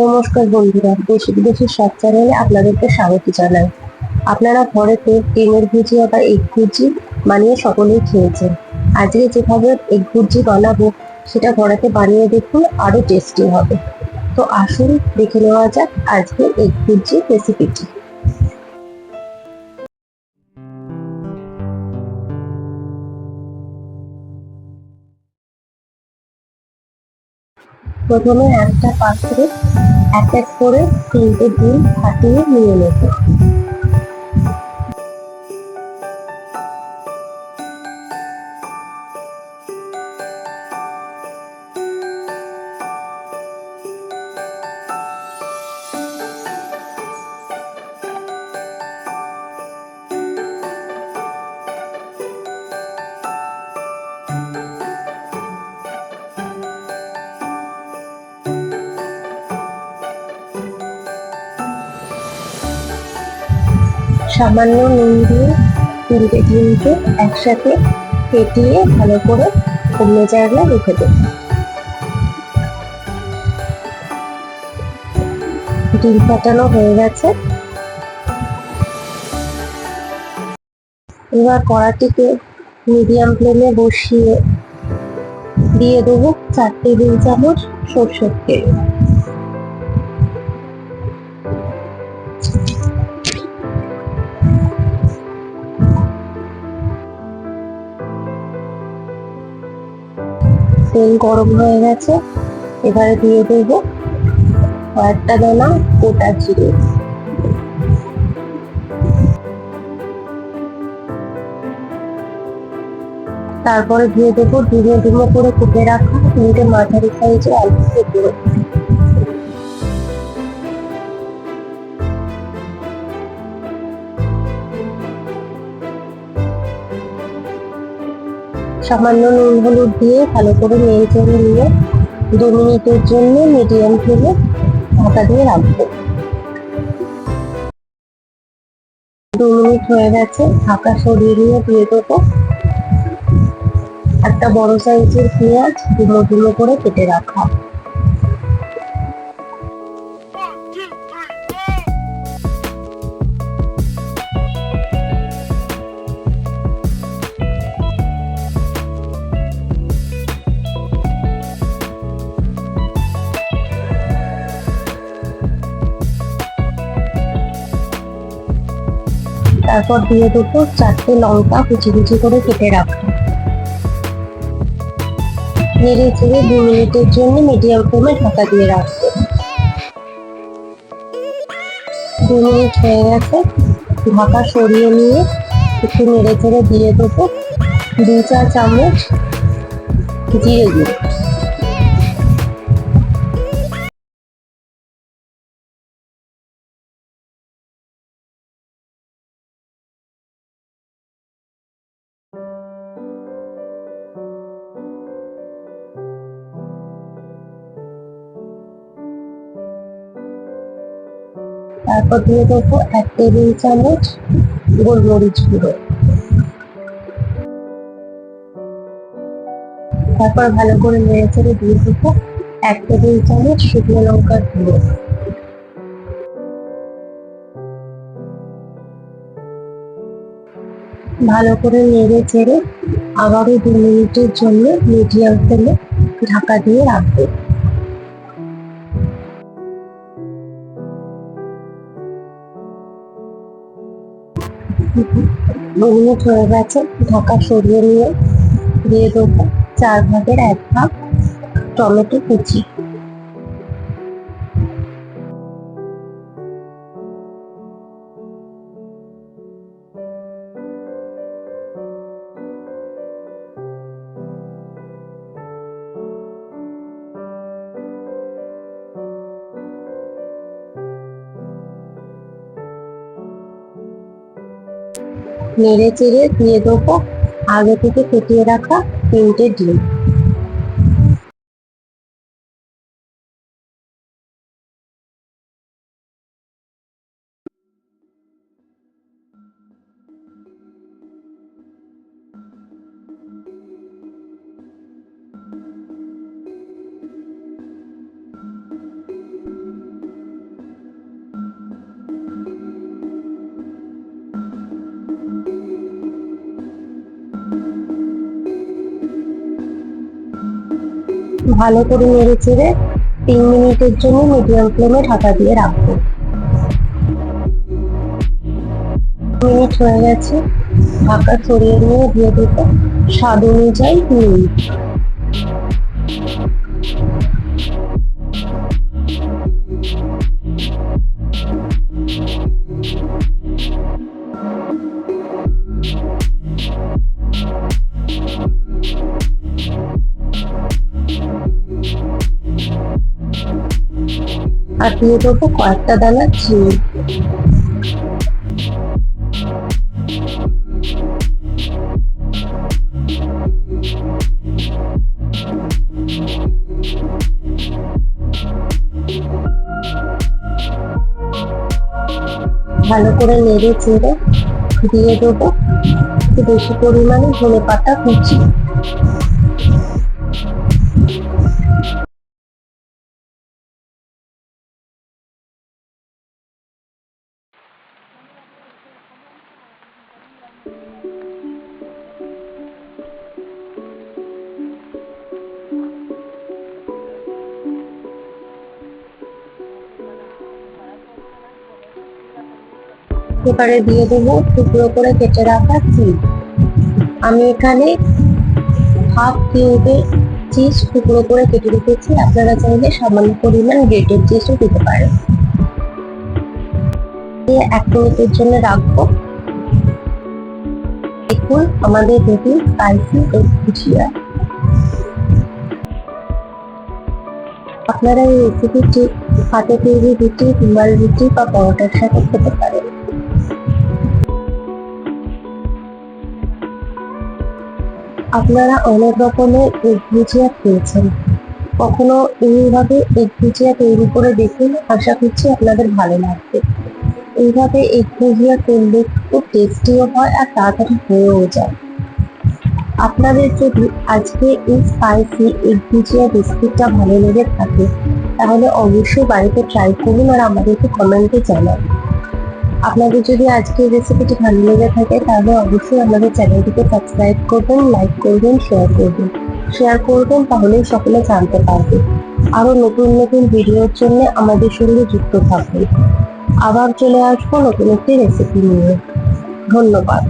নমস্কার বন্ধুরা, দেশি বিদেশি সব চ্যানেলে আপনাদেরকে স্বাগত জানাই। আপনারা ঘরেতে ডিমের ভুজিয়া বা এগ ভুজি বানিয়ে সকলেই খেয়েছেন। আজকে যেভাবে এগ ভুজি বানাবো, সেটা ঘরেতে বানিয়ে দেখুন, আরও টেস্টি হবে। তো আসুন, দেখে নেওয়া যাক আজকে এগ ভুজি রেসিপিটি প্রথমে একটা পাত্রে এক এক করে তিনটে ডিম ফাটিয়ে নিয়ে নেব সামান্য নুন দিয়ে তিনটে ডিমকে একসাথে ফেটিয়ে ভালো করে অন্য জায়গায় রেখে দেব। ডিম ফাটানো হয়ে গেছে। এবার কড়াটিকে মিডিয়াম ফ্লেমে বসিয়ে দিয়ে দেবো চার টেবিল চামচ সরষের তেল। তেল গরম হয়ে গেছে। এবারে দিয়ে দেবো কয়েকটা দানা, গোটা জিরে। তারপরে দিয়ে দেবো ডুমো ডুমো করে কুটে রাখা তিনটে মাঝারি সাইজে অল্প কুচুরো সামান্য নুন হলুদ দিয়ে ভালো করে নেড়ে চেড়ে নিয়ে দু মিনিটের জন্য মিডিয়াম ফ্লেমে ঢাকা দিয়ে রাখব। দু মিনিট হয়ে গেছে, ঢাকা সরিয়ে নিয়ে দিয়ে দেবো। একটা বড় সাইজের পেঁয়াজ ডুমো ডুমো করে কেটে রাখা। তারপর দিয়ে দেবো চারটে লঙ্কা কুচি কুচি করে কেটে রাখব নেড়ে চেড়ে দু মিনিটের জন্য মিডিয়াম ফ্লেমে ঢাকা দিয়ে রাখব। দু মিনিট হয়ে গেছে, ঢাকা সরিয়ে নিয়ে একটু নেড়ে চেড়ে দিয়ে দেবো দু চা চামচ জিরে গুঁড়ো। তারপর দিয়ে দেবো এক টেবিল চামচ গোলমরিচ গুঁড়ো। তারপর ভালো করে নেড়ে চেড়ে দিয়ে দেবো এক টেবিল চামচ শুকনো লঙ্কার গুঁড়ো। ভালো করে নেড়ে চেড়ে আবারও দু মিনিটের জন্য মিডিয়াম ফ্লেমে ঢাকা দিয়ে রাখব। মিনিট হয়ে গেছে। ঢাকা সরিয়ে নিয়ে দিয়ে দেবো। চার ভাগের এক ভাগ টমেটো কুচি। নেড়ে চেড়ে দিয়ে দেবো। আগে থেকে ফেটিয়ে রাখা তিনটে ডিম। ভালো করে নেড়ে চেড়ে তিন মিনিটের জন্য মিডিয়াম ফ্লেমে ঢাকা দিয়ে রাখব। মিনিট হয়ে গেছে, ঢাকা সরিয়ে নিয়ে দিয়ে দেবো। স্বাদ অনুযায়ী নুন। আর দিয়ে দেবো কয়েকটা দানা চিনি। ভালো করে নেড়ে চেড়ে দিয়ে দেবো। বেশি পরিমাণে ধনে পাতা কুচি। এবারে দিয়ে দেবো, টুকরো করে কেটে রাখা চিজ। আমি এখানে হাফ কিউবের চিজ টুকরো করে কেটে রেখেছি। আপনারা চাইলে সামান্য পরিমাণ গ্রেটেড চিজও দিতে পারেন। দিয়ে এক মিনিটের জন্য রাখব। দেখুন, আমাদের রেডি, স্পাইসি এগ ভুজিয়া। আপনারা এই রেসিপিটি হাতে তৈরি রুটি রুমাল রুটি বা পরোটার সাথে খেতে পারেন। আপনারা অনেক রকমের এগ ভুজিয়া খেয়েছেন। কখনো এইভাবে এগ ভুজিয়া তৈরি করে দেখুন, আশা করছি আপনাদের ভালো লাগবে। এইভাবে এগ ভুজিয়া করলে খুব টেস্টিও হয় আর তাড়াতাড়ি হয়েও যায়। আপনাদের যদি আজকে এই স্পাইসি এগ ভুজিয়া ভালো লেগে থাকে, তাহলে অবশ্যই বাড়িতে ট্রাই করুন আর আমাদেরকে কমেন্টে জানান। আপনাদের যদি আজকের রেসিপিটি ভালো লেগে থাকে, তাহলে অবশ্যই আমাদের চ্যানেলটিকে সাবস্ক্রাইব করবেন লাইক করবেন শেয়ার করবেন। শেয়ার করবেন, তাহলেই সকলে জানতে পারবে। আরও নতুন নতুন ভিডিওর জন্য আমাদের সঙ্গে যুক্ত থাকবে আবার চলে আসব নতুন একটি রেসিপি নিয়ে। ধন্যবাদ।